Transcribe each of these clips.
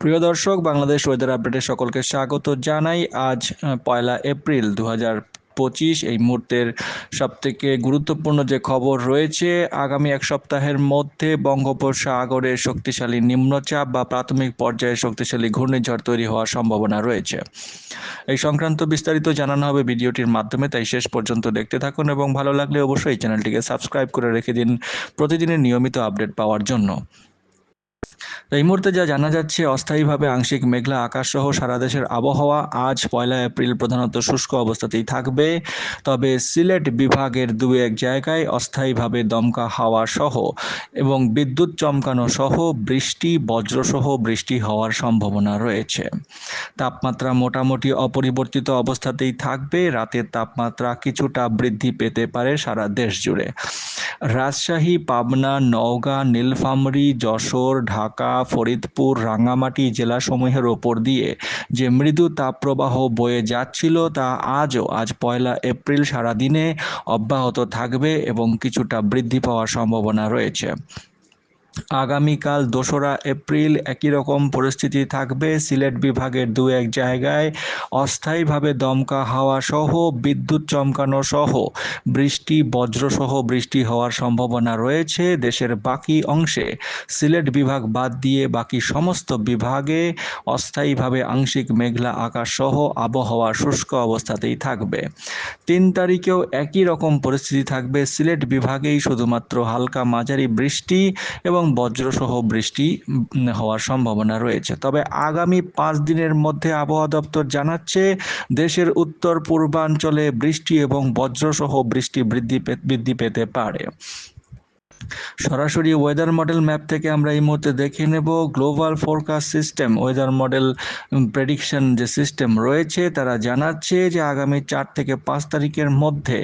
প্রিয় দর্শক, বাংলাদেশ ওয়েদার আপডেটে সকলকে স্বাগত জানাই। আজ পয়লা এপ্রিল দু পঁচিশ, এই মুহূর্তের সবথেকে গুরুত্বপূর্ণ যে খবর রয়েছে, আগামী এক সপ্তাহের মধ্যে বঙ্গোপসাগরে শক্তিশালী নিম্নচাপ বা প্রাথমিক পর্যায়ে শক্তিশালী ঘূর্ণিঝড় তৈরি হওয়ার সম্ভাবনা রয়েছে। এই সংক্রান্ত বিস্তারিত জানানো হবে ভিডিওটির মাধ্যমে, তাই শেষ পর্যন্ত দেখতে থাকুন এবং ভালো লাগলে অবশ্যই চ্যানেলটিকে সাবস্ক্রাইব করে রেখে দিন প্রতিদিনের নিয়মিত আপডেট পাওয়ার জন্য। এই মুহূর্তে যা জানা যাচ্ছে, অস্থায়ীভাবে আংশিক মেঘলা আকাশ সহ সারা দেশের আবহাওয়া আজ পয়লা এপ্রিল প্রধানত শুষ্ক অবস্থাতেই থাকবে। তবে সিলেট বিভাগের দু এক জায়গায় অস্থায়ীভাবে দমকা হাওয়া সহ এবং বিদ্যুৎ চমকানো সহ বৃষ্টি, বজ্রসহ বৃষ্টি হওয়ার সম্ভাবনা রয়েছে। তাপমাত্রা মোটামুটি অপরিবর্তিত অবস্থাতেই থাকবে। রাতের তাপমাত্রা কিছুটা বৃদ্ধি পেতে পারে সারা দেশ জুড়ে। রাজশাহী, পাবনা, নওগাঁ, নীলফামরি, যশোর ঢাকা, ফরিদপুর, রাঙ্গামাটি জেলাসমূহের ওপর দিয়ে যে মৃদু তাপপ্রবাহ বয়ে যাচ্ছিল তা আজও আজ পয়লা এপ্রিল সারাদিনে অব্যাহত থাকবে এবং কিছুটা বৃদ্ধি পাওয়ার সম্ভাবনা রয়েছে। আগামীকাল দোসরা এপ্রিল একই রকম পরিস্থিতি থাকবে। সিলেট বিভাগের দু এক জায়গায় অস্থায়ীভাবে দমকা হাওয়া সহ, বিদ্যুৎ চমকানো সহ, বৃষ্টি, বজ্রসহ বৃষ্টি হওয়ার সম্ভাবনা রয়েছে দেশের বাকি অংশে। সিলেট বিভাগ বাদ দিয়ে বাকি সমস্ত বিভাগে অস্থায়ীভাবে আংশিক মেঘলা আকাশ সহ আবহাওয়া শুষ্ক অবস্থাতেই থাকবে। তিন তারিখেও একই রকম পরিস্থিতি থাকবে। সিলেট বিভাগেই শুধুমাত্র হালকা মাঝারি বৃষ্টি এবং বজ্রসহ বৃষ্টি হওয়ার সম্ভাবনা রয়েছে। তবে আগামী পাঁচ দিনের মধ্যে আবহাওয়া দপ্তর জানাচ্ছে, দেশের উত্তর পূর্বাঞ্চলে বৃষ্টি এবং বজ্রসহ বৃষ্টি বৃদ্ধি বৃদ্ধি পেতে পারে। সরাসরি ওয়েদার মডেল ম্যাপ থেকে আমরা এই মুহূর্তে দেখে নেব global forecast system weather model prediction যে সিস্টেম রয়েছে, তারা জানাচ্ছে যে আগামী চার থেকে পাঁচ তারিখের মধ্যে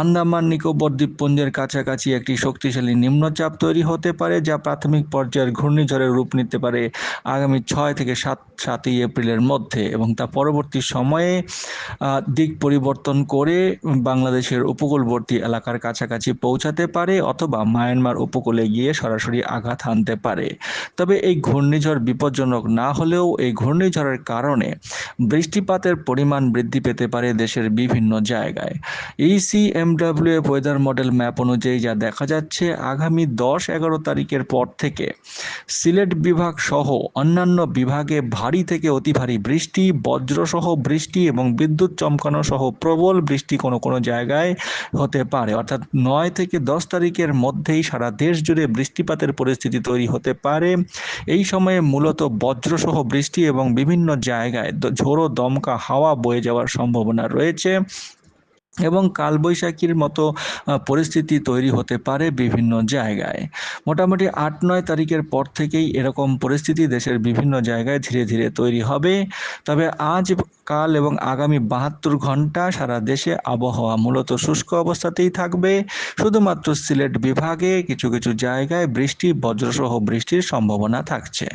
আন্দামান নিকোবর দ্বীপপুঞ্জের কাছাকাছি একটি শক্তিশালী নিম্নচাপ তৈরি হতে পারে, যা প্রাথমিক পর্যায়ের ঘূর্ণিঝড়ের রূপ নিতে পারে আগামী ছয় থেকে সাত, সাতই এপ্রিলের মধ্যে এবং তা পরবর্তী সময়ে দিক পরিবর্তন করে বাংলাদেশের উপকূলবর্তী এলাকার কাছাকাছি পৌঁছাতে পারে অথবা মায়ানমার উপকূলে গিয়ে সরাসরি আঘাত হানতে পারে। তবে এই ঘূর্ণিঝড় বিপজ্জনক না হলেও এই ঘূর্ণিঝড়ের কারণে বৃষ্টিপাতের পরিমাণ বৃদ্ধি পেতে পারে দেশের বিভিন্ন জায়গায়। ইসিএমডব্লিউ ওয়েদার মডেল ম্যাপ অনুযায়ী যা দেখা যাচ্ছে, আগামী দশ এগারো তারিখের পর থেকে সিলেট বিভাগ সহ অন্যান্য বিভাগে ভারী থেকে অতি ভারী বৃষ্টি, বজ্রসহ বৃষ্টি এবং বিদ্যুৎ চমকানো সহ প্রবল বৃষ্টি কোনো কোনো জায়গায় হতে পারে। অর্থাৎ নয় থেকে দশ তারিখের মধ্যেই সারা দেশ জুড়ে বৃষ্টিপাতের পরিস্থিতি তৈরি হতে পারে। এই সময়ে মূলত বজ্রসহ বৃষ্টি এবং বিভিন্ন জায়গায় ঝোড়ো দমকা হাওয়া বয়ে যাওয়ার সম্ভাবনা রয়েছে। এবং কালবৈশাখীর মতো পরিস্থিতি তৈরি হতে পারে বিভিন্ন জায়গায়। মোটামুটি আট নয় তারিখের পর থেকেই এরকম পরিস্থিতি দেশের বিভিন্ন জায়গায় ধীরে ধীরে তৈরি হবে। তবে আজ, কাল এবং আগামী বাহাত্তর ঘণ্টা সারা দেশে আবহাওয়া মূলত শুষ্ক অবস্থাতেই থাকবে। শুধুমাত্র সিলেট বিভাগে কিছু কিছু জায়গায় বৃষ্টি, বজ্রসহ বৃষ্টির সম্ভাবনা থাকছে।